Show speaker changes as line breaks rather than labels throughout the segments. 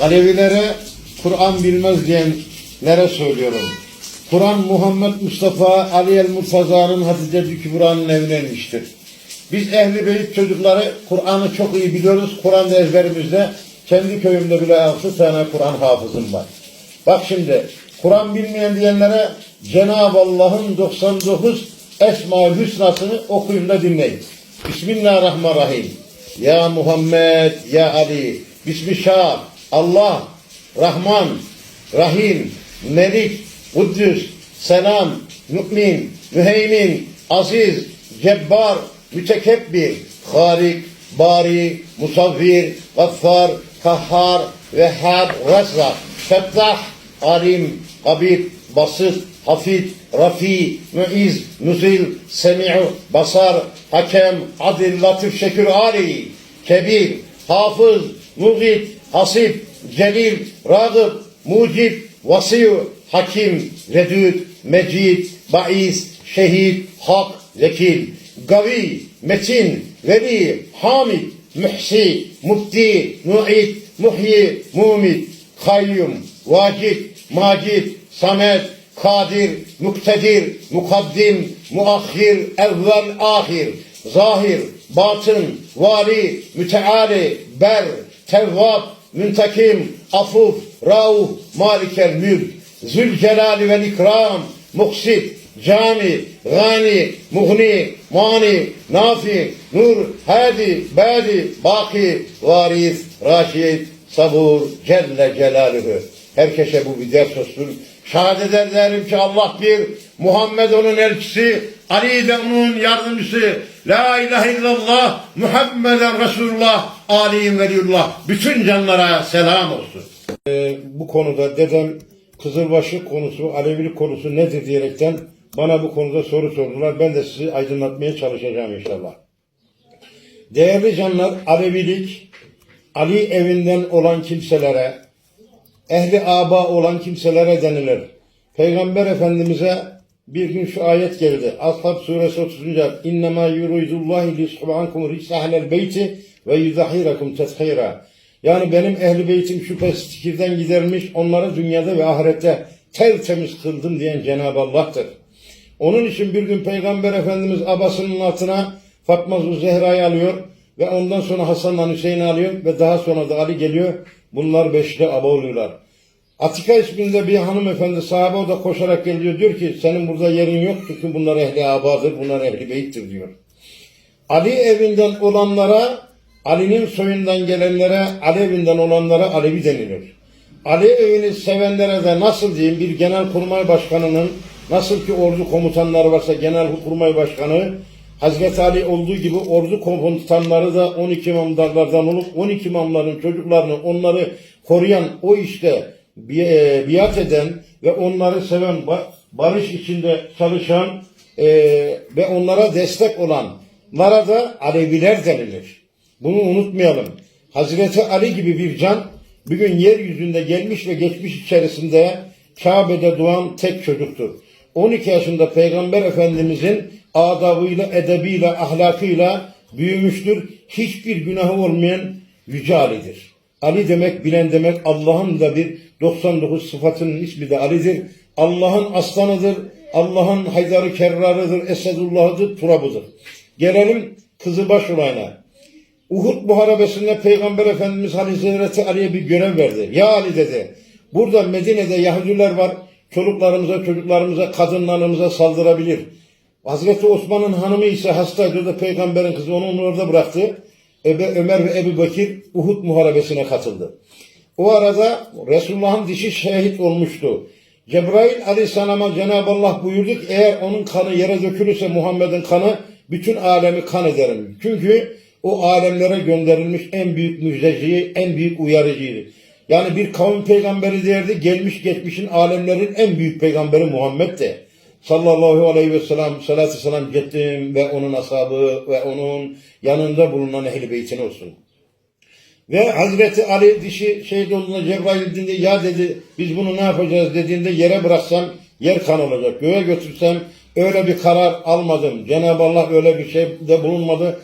Alevilere Kur'an bilmez diyenlere söylüyorum. Kur'an Muhammed Mustafa Ali el Murtaza'nın Hatice Kübra'nın evine inmiştir. Biz ehli beyt çocukları Kur'an'ı çok iyi biliyoruz. Kur'an ezberimizde. Kendi köyümde bile 6 tane Kur'an hafızım var. Bak şimdi Kur'an bilmeyen diyenlere Cenab-ı Allah'ın 99 Esma-ül Hüsna'sını okuyun da dinleyin. Bismillahirrahmanirrahim. Ya Muhammed, Ya Ali. Bismillah. Allah, Rahman, Rahim, Melik, Kuddüs, Selam, Mümin, Müheymin, Aziz, Cebbar, Mütekebbir, Halik, Bari, Musavvir, Gaffar, Kahhar, Vehhab, Rezzak, Fettah, Alim, Habib, Basit, Hafid, Rafi, Muiz, Nuzil, Semi'u, Basar, Hakem, Adil, Latif, Şekür, Ali, Kebir, Hafız, Mugit, Hasip, Celil, Ragıp, Mucib, Vasiyu, Hakim, Vedud, Mecid, Baiz, Şehit, Hak, Vekil, Gavi, Metin, Veli, Hamid, Muhsi, Mubdi, Mu'id, Muhyi, Mumid, Kayyum, Vacid, Macid, Samet, Kadir, Muktedir, Mukaddim, Muahhir, Evvel, Ahir, Zahir, Batın, Vali, Müteali, Ber, Tevvab, Müntekim, Afuf, Rauf, Malikel Mülk, Zülcelali vel İkram, Muksit, Cami, Gani, Muhni, Mani, Nafi, Nur, Hadi, Badi, Baki, Varis, Raşid, Sabur, Celle Celaluhu. Herkese bu bir ders olsun. Şehadet ederim ki Allah bir, Muhammed onun elçisi, Ali de onun yardımcısı. La ilahe illallah, Muhammeden Resulullah, Ali veliyullah. Bütün canlara selam olsun. Ee, bu konuda dedem Kızılbaşı konusu, Alevilik konusu nedir diyerekten bana bu konuda soru sordular. Ben de sizi aydınlatmaya çalışacağım inşallah. Değerli canlar, Alevilik, Ali evinden olan kimselere, ehli aba olan kimselere denilir. Peygamber Efendimiz'e bir gün şu ayet geldi. Ashab suresi 30. ayet. İnnemâ yuridullahi li subhankum risahlel beyti ve yuzahirakum tethira. Yani benim ehli beytim şüphesiz fikirden gidermiş, onları dünyada ve ahirette tertemiz kıldım diyen Cenab-ı Allah'tır. Onun için bir gün Peygamber Efendimiz abasının altına Fatma Zehra'yı alıyor ve ondan sonra Hasan'la Hüseyin'i alıyor ve daha sonra da Ali geliyor. Bunlar beşli aba oluyorlar. Atika isminde bir hanımefendi sahabe o da koşarak geliyor diyor ki senin burada yerin yok çünkü bunlar ehli abadır, bunlar ehli beyttir diyor. Ali evinden olanlara, Ali'nin soyundan gelenlere, Ali evinden olanlara Alevi denilir. Ali evini sevenlere de nasıl diyeyim bir genel kurmay başkanının, nasıl ki ordu komutanları varsa genel kurmay başkanı, Hazreti Ali olduğu gibi ordu komutanları da 12 imamlardan olup 12 imamların çocuklarını onları koruyan o işte biat eden ve onları seven ba- barış içinde çalışan e, ve onlara destek olanlara da Aleviler denilir. Bunu unutmayalım. Hazreti Ali gibi bir can bugün yeryüzünde gelmiş ve geçmiş içerisinde Kabe'de doğan tek çocuktur. 12 yaşında Peygamber Efendimizin adabıyla, edebiyle, ahlakıyla büyümüştür. Hiçbir günahı olmayan Yüce Ali'dir. Ali demek, bilen demek, Allah'ın da bir 99 sıfatının ismi de Ali'dir. Allah'ın aslanıdır, Allah'ın haydarı kerrarıdır, esedullahıdır, turabıdır. Gelelim Kızılbaş olayına. Uhud muharebesinde Peygamber Efendimiz Hazreti Ali'ye bir görev verdi. Ya Ali dedi, burada Medine'de Yahudiler var, çoluklarımıza, çocuklarımıza, kadınlarımıza saldırabilir. Hazreti Osman'ın hanımı ise hastaydı da peygamberin kızı onu orada bıraktı. Ebe, Ömer ve Ebu Bekir Uhud muharebesine katıldı. O arada Resulullah'ın dişi şehit olmuştu. Cebrail aleyhisselama Cenab-ı Allah buyurdu ki eğer onun kanı yere dökülürse Muhammed'in kanı bütün alemi kan ederim. Çünkü o alemlere gönderilmiş en büyük müjdeci, en büyük uyarıcıydı. Yani bir kavim peygamberi derdi, gelmiş geçmişin alemlerin en büyük peygamberi Muhammed de. Sallallahu aleyhi ve sellem, salatü selam gittim ve onun ashabı ve onun yanında bulunan ehl-i beytin olsun. Ve Hazreti Ali dişi şehit olduğunda Cebrail dediğinde ya dedi biz bunu ne yapacağız dediğinde yere bıraksam yer kan olacak. Göğe götürsem öyle bir karar almadım. Cenab-ı Allah öyle bir şeyde bulunmadı.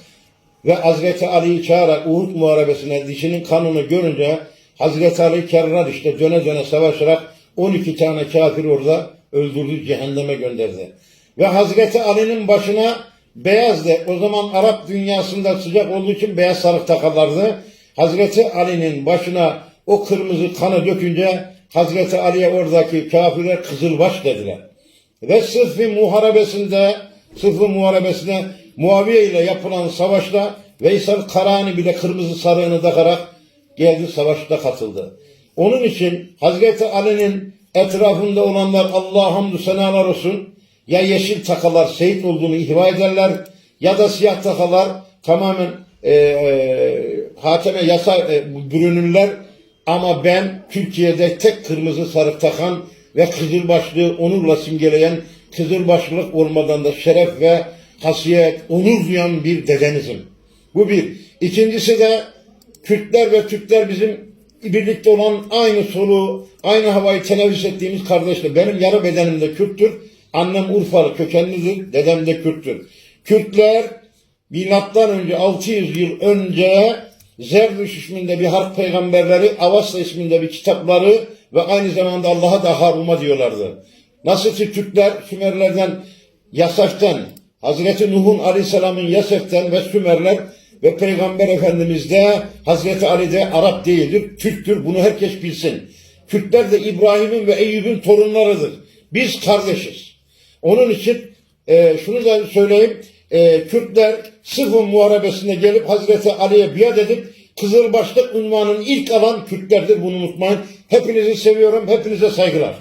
Ve Hazreti Ali'yi çağırarak Uhud muharebesine dişinin kanını görünce Hazreti Ali kerrar işte döne döne savaşarak 12 tane kafir orada öldürdü, cehenneme gönderdi. Ve Hazreti Ali'nin başına beyaz de o zaman Arap dünyasında sıcak olduğu için beyaz sarık takarlardı. Hazreti Ali'nin başına o kırmızı kanı dökünce Hazreti Ali'ye oradaki kafirler kızılbaş dediler. Ve Sıffı muharebesinde, Sıffı muharebesinde Muaviye ile yapılan savaşta Veysel Karani bile kırmızı sarığını takarak geldi savaşta katıldı. Onun için Hazreti Ali'nin etrafında olanlar Allah'a hamdü senalar olsun ya yeşil takalar şehit olduğunu ihva ederler ya da siyah takalar tamamen e, e, hakeme yasa e, bürünürler ama ben Türkiye'de tek kırmızı sarık takan ve kızılbaşlığı onurla simgeleyen kızılbaşlılık olmadan da şeref ve hasiyet, onur duyan bir dedenizim. Bu bir. İkincisi de Kürtler ve Türkler bizim birlikte olan aynı soluğu, aynı havayı teneffüs ettiğimiz kardeşler. Benim yarı bedenim de Kürttür. Annem Urfalı kökenlidir, dedem de Kürttür. Kürtler milattan önce 600 yıl önce Zerdüş isminde bir harp peygamberleri, Avasta isminde bir kitapları ve aynı zamanda Allah'a da Harum'a diyorlardı. Nasıl ki Türkler Sümerlerden, Yasaf'tan, Hazreti Nuh'un Aleyhisselam'ın Yasef'ten ve Sümerler ve Peygamber Efendimiz de Hazreti Ali de Arap değildir, Türktür. Bunu herkes bilsin. Kürtler de İbrahim'in ve Eyyub'un torunlarıdır. Biz kardeşiz. Onun için e, şunu da söyleyeyim. E, Kürtler Sıfır Muharebesi'ne gelip Hazreti Ali'ye biat edip Kızılbaşlık unvanını ilk alan Kürtlerdir. Bunu unutmayın. Hepinizi seviyorum. Hepinize saygılar.